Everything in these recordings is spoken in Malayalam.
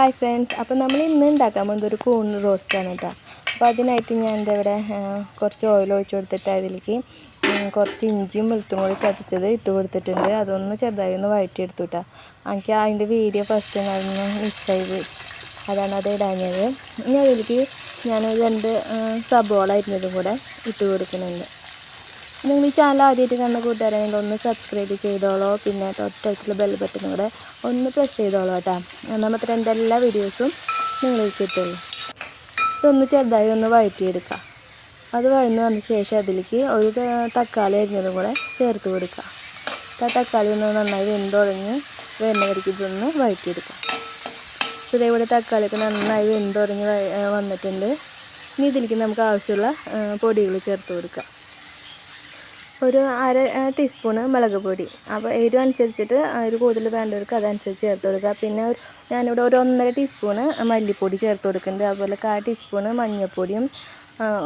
ഹായ് ഫ്രണ്ട്സ് അപ്പോൾ നമ്മൾ ഇന്ന് ഉണ്ടാക്കാൻ പോകുന്നത് ഒരു കൂൺ റോസ്റ്റാണ് കേട്ടോ. അപ്പോൾ അതിനായിട്ട് ഞാൻ എന്താ ഇവിടെ കുറച്ച് ഓയിൽ ഒഴിച്ചു കൊടുത്തിട്ട് അതിലേക്ക് കുറച്ച് ഇഞ്ചിയും വെളുത്തും കൂടി ചതച്ചത് ഇട്ട് കൊടുത്തിട്ടുണ്ട്. അതൊന്ന് ചെറുതായി ഒന്ന് വഴറ്റിയെടുത്തു കേട്ടോ. എനിക്ക് അതിന്റെ വീഡിയോ ഫസ്റ്റ് ഒന്ന് മിസ്സായി പോയി അതാണ് അത് ഇടാഞ്ഞത്. ഇനി അതിലേക്ക് ഞാൻ രണ്ട് സബോള ഇരുന്നതും കൂടെ ഇട്ട് കൊടുക്കുന്നുണ്ട്. നിങ്ങൾ ഈ ചാനൽ ആദ്യമായിട്ട് കണ്ട കൂട്ടുകാരാണെങ്കിൽ ഒന്ന് സബ്സ്ക്രൈബ് ചെയ്തോളൂ. പിന്നെ തൊട്ടടുത്തുള്ള ബെൽ ബട്ടൺ കൂടെ ഒന്ന് പ്രസ് ചെയ്തോളൂ കേട്ടോ. ഒന്നാമത്തെ എന്റെ എല്ലാ വീഡിയോസും നിങ്ങൾക്ക് കിട്ടുള്ളൂ. ഇതൊന്ന് ചെറുതായി ഒന്ന് വഴറ്റിയെടുക്കാം അത് വഴന്ന് വന്ന ശേഷം അതിലേക്ക് ഒരു തക്കാളി അരിഞ്ഞതും കൂടെ ചേർത്ത് കൊടുക്കുക. ആ തക്കാളി ഒന്ന് നന്നായി വെന്തുടഞ്ഞ് വരുന്നവർക്ക് ഇതൊന്ന് വഴറ്റിയെടുക്കാം ഇതേപോലെ തക്കാളിയൊക്കെ നന്നായി വെന്തുടഞ്ഞ് വന്നിട്ടുണ്ട്. ഇനി ഇതിലേക്ക് നമുക്ക് ആവശ്യമുള്ള പൊടികൾ ചേർത്ത് കൊടുക്കാം ഒരു അര ടീസ്പൂണ് മുളക് പൊടി. അപ്പോൾ എരിവ് അനുസരിച്ചിട്ട് ഒരു കൂടുതൽ വേണ്ടവർക്ക് അതനുസരിച്ച് ചേർത്ത് കൊടുക്കുക. പിന്നെ ഞാനിവിടെ ഒരു ഒന്നര ടീസ്പൂണ് മല്ലിപ്പൊടി ചേർത്ത് കൊടുക്കുന്നുണ്ട്. അതുപോലെ കാ ടീസ്പൂണ് മഞ്ഞൾപ്പൊടിയും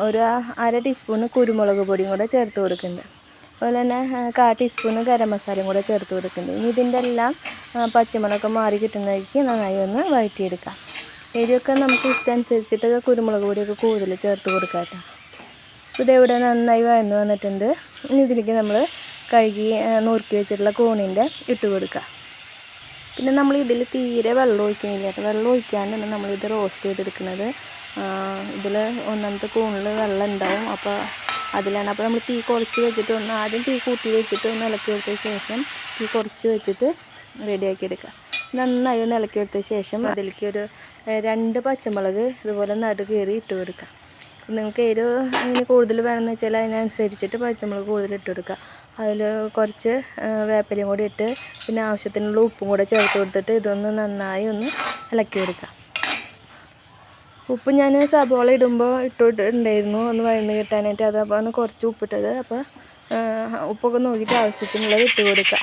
ഒരു അര ടീസ്പൂണ് കുരുമുളക് പൊടിയും കൂടെ ചേർത്ത് കൊടുക്കുന്നുണ്ട്. അതുപോലെ തന്നെ കാ ടീസ്പൂണ് ഗരം മസാലയും കൂടെ ചേർത്ത് കൊടുക്കുന്നുണ്ട്. ഇനി ഇതിന്റെ എല്ലാം പച്ചമുളകൊക്കെ മാറി കിട്ടുന്നതായിരിക്കും. നന്നായി ഒന്ന് വഴറ്റിയെടുക്കാം. എരിവൊക്കെ നമുക്ക് ഇഷ്ടമനുസരിച്ചിട്ട് കുരുമുളക് പൊടിയൊക്കെ കൂടുതൽ ചേർത്ത് കൊടുക്കാം കേട്ടോ. അപ്പോൾ ഇതിവിടെ നന്നായി വഴന്ന് വന്നിട്ടുണ്ട്. ഇനി ഇതിലേക്ക് നമ്മൾ കഴുകി നുറുക്കി വെച്ചിട്ടുള്ള കൂണിന്റെ ഇട്ട് കൊടുക്കുക പിന്നെ നമ്മൾ ഇതിൽ തീരെ വെള്ളം ഒഴിക്കുന്നില്ല വെള്ളം ഒഴിക്കാണ്ടാണ് നമ്മളിത് റോസ്റ്റ് ചെയ്തെടുക്കുന്നത്. ഇതിൽ ഒന്നാമത്തെ കൂണിൽ വെള്ളം ഉണ്ടാവും. അപ്പോൾ അതിലാണ്. അപ്പോൾ നമ്മൾ തീ കുറച്ച് വെച്ചിട്ട് ഒന്ന് ആദ്യം തീ കൂട്ടി വെച്ചിട്ട് ഒന്ന് ഇളക്കി എടുത്ത ശേഷം തീ കുറച്ച് വെച്ചിട്ട് റെഡിയാക്കി എടുക്കുക നന്നായി ഒന്ന് ഇളക്കി എടുത്ത ശേഷം അതിലേക്ക് ഒരു രണ്ട് പച്ചമുളക് ഇതുപോലെ നടു കയറി ഇട്ട് കൊടുക്കുക നിങ്ങൾക്ക് എരിവ് ഇനി കൂടുതൽ വേണമെന്ന് വെച്ചാൽ അതിനനുസരിച്ചിട്ട് പച്ചമുളക് കൂടുതൽ ഇട്ട് കൊടുക്കുക. അതിൽ കുറച്ച് വേപ്പലയും കൂടി ഇട്ട് പിന്നെ ആവശ്യത്തിനുള്ള ഉപ്പും കൂടെ ചേർത്ത് കൊടുത്തിട്ട് ഇതൊന്ന് നന്നായി ഒന്ന് ഇളക്കി കൊടുക്കുക. ഉപ്പ് ഞാൻ സബോള ഇടുമ്പോൾ ഇട്ടിട്ടുണ്ടായിരുന്നു. ഒന്ന് വഴന്ന് കിട്ടാനായിട്ട് അതപ്പോൾ കുറച്ച് ഉപ്പിട്ടത്. അപ്പോൾ ഉപ്പൊക്കെ നോക്കിയിട്ട് ആവശ്യത്തിനുള്ളത് ഇട്ട് കൊടുക്കുക.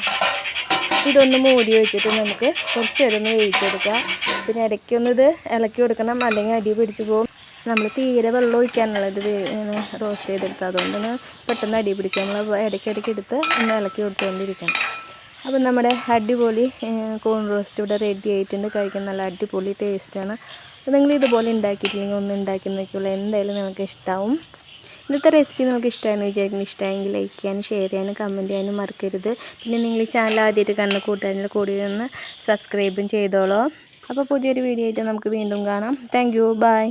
ഇതൊന്ന് മൂടി വെച്ചിട്ട് നമുക്ക് കുറച്ച് നേരം ഒന്ന് വേവിച്ചെടുക്കുക പിന്നെ ഇടയ്ക്കൊന്ന് ഇത് ഇളക്കി കൊടുക്കണം. അല്ലെങ്കിൽ അടി പിടിച്ച് പോകും. നമ്മൾ തീരെ വെള്ളം ഒഴിക്കാനുള്ളത് റോസ്റ്റ് ചെയ്തെടുത്ത് അതുകൊണ്ടാണ് പെട്ടെന്ന് അടി പിടിക്കുക നമ്മൾ ഇടയ്ക്കിടയ്ക്ക് എടുത്ത് ഒന്ന് ഇളക്കി കൊടുത്തുകൊണ്ടിരിക്കണം. അപ്പം നമ്മുടെ അടിപൊളി കോൺ റോസ്റ്റ് ഇവിടെ റെഡി ആയിട്ടുണ്ട്. കഴിക്കാൻ നല്ല അടിപൊളി ടേസ്റ്റാണ് അപ്പോൾ നിങ്ങൾ ഇതുപോലെ ഉണ്ടാക്കിയിട്ടില്ലെങ്കിൽ ഒന്ന് ഉണ്ടാക്കി നോക്കിയുള്ളൂ എന്തായാലും നിങ്ങൾക്ക് ഇഷ്ടമാവും ഇന്നത്തെ റെസിപ്പി നിങ്ങൾക്ക് ഇഷ്ടമായെന്ന് വിചാരിക്കുന്നു. ഇഷ്ടമായെങ്കിൽ ലൈക്ക് ചെയ്യാനും ഷെയർ ചെയ്യാനും കമന്റ് ചെയ്യാനും മറക്കരുത്. പിന്നെ നിങ്ങൾ ഈ ചാനൽ ആദ്യമായിട്ട് കണ്ണ് കൂട്ടുകാരിൽ കൂടി ഒന്ന് സബ്സ്ക്രൈബും ചെയ്തോളൂ. അപ്പോൾ പുതിയൊരു വീഡിയോ ആയിട്ട് നമുക്ക് വീണ്ടും കാണാം. Thank you by